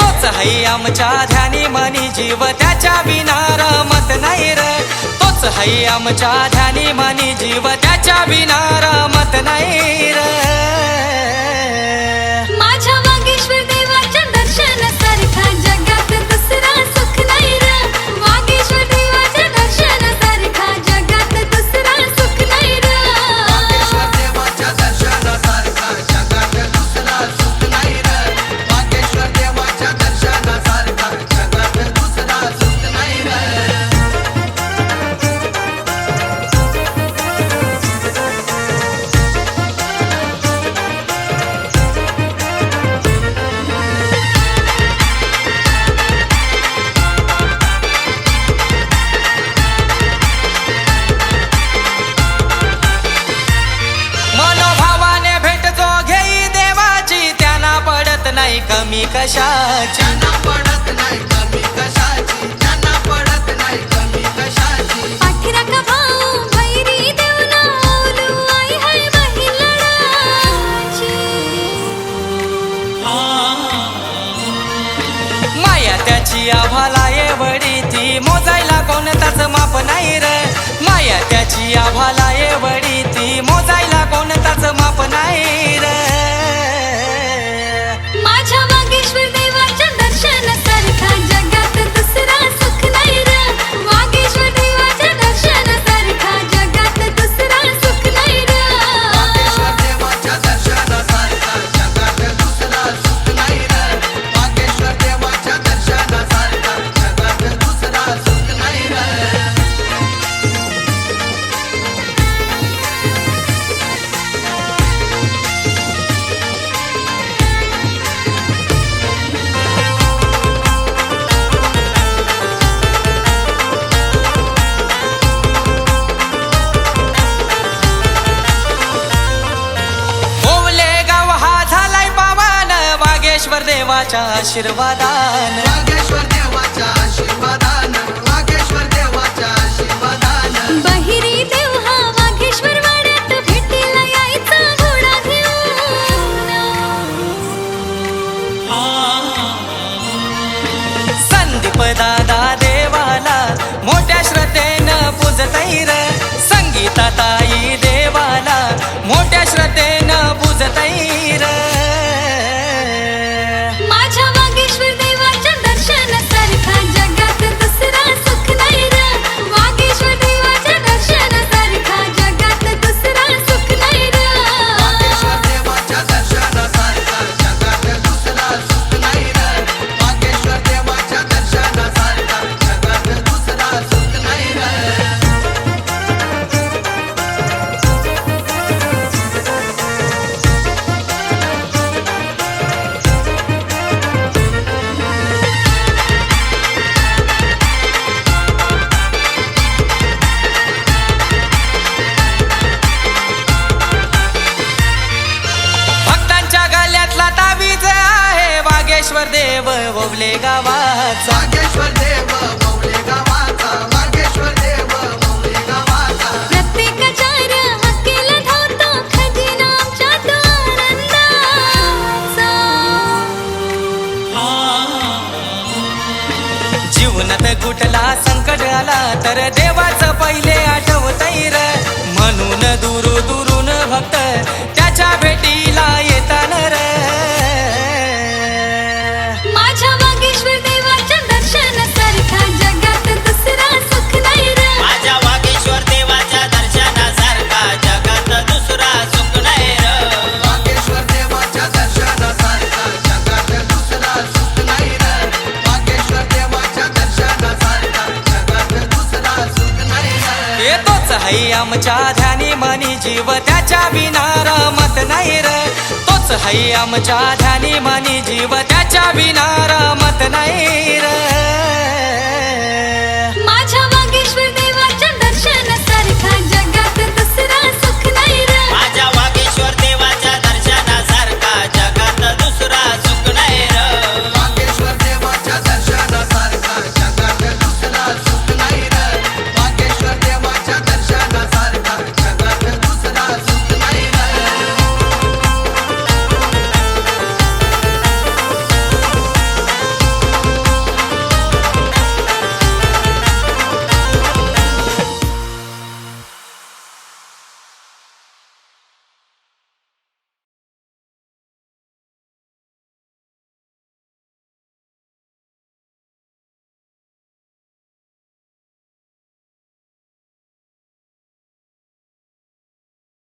तोच हाय आमच्या ध्यानी मनी जीव त्याच्या विनार मत नाही र. तोच हाय आमच्या ध्यानी मनी जीव त्याच्या विनार मत नाही र. कशाची? पडत नाही कमी कशाची? देवाच्या आशीर्वादान. मागेश्वर देव ओवले गावाचा. मागेश्वर देव कुठला संकट आला तर देवाचं पहिले आठवतैर म्हणून दुरु दुरून भक्त त्याच्या भेटीला आई आमच्या ध्यानी मनी जीव त्याच्या विनार मत नाही र. तोच हाई आमच्या ध्यानी मनी जीव त्याच्या विना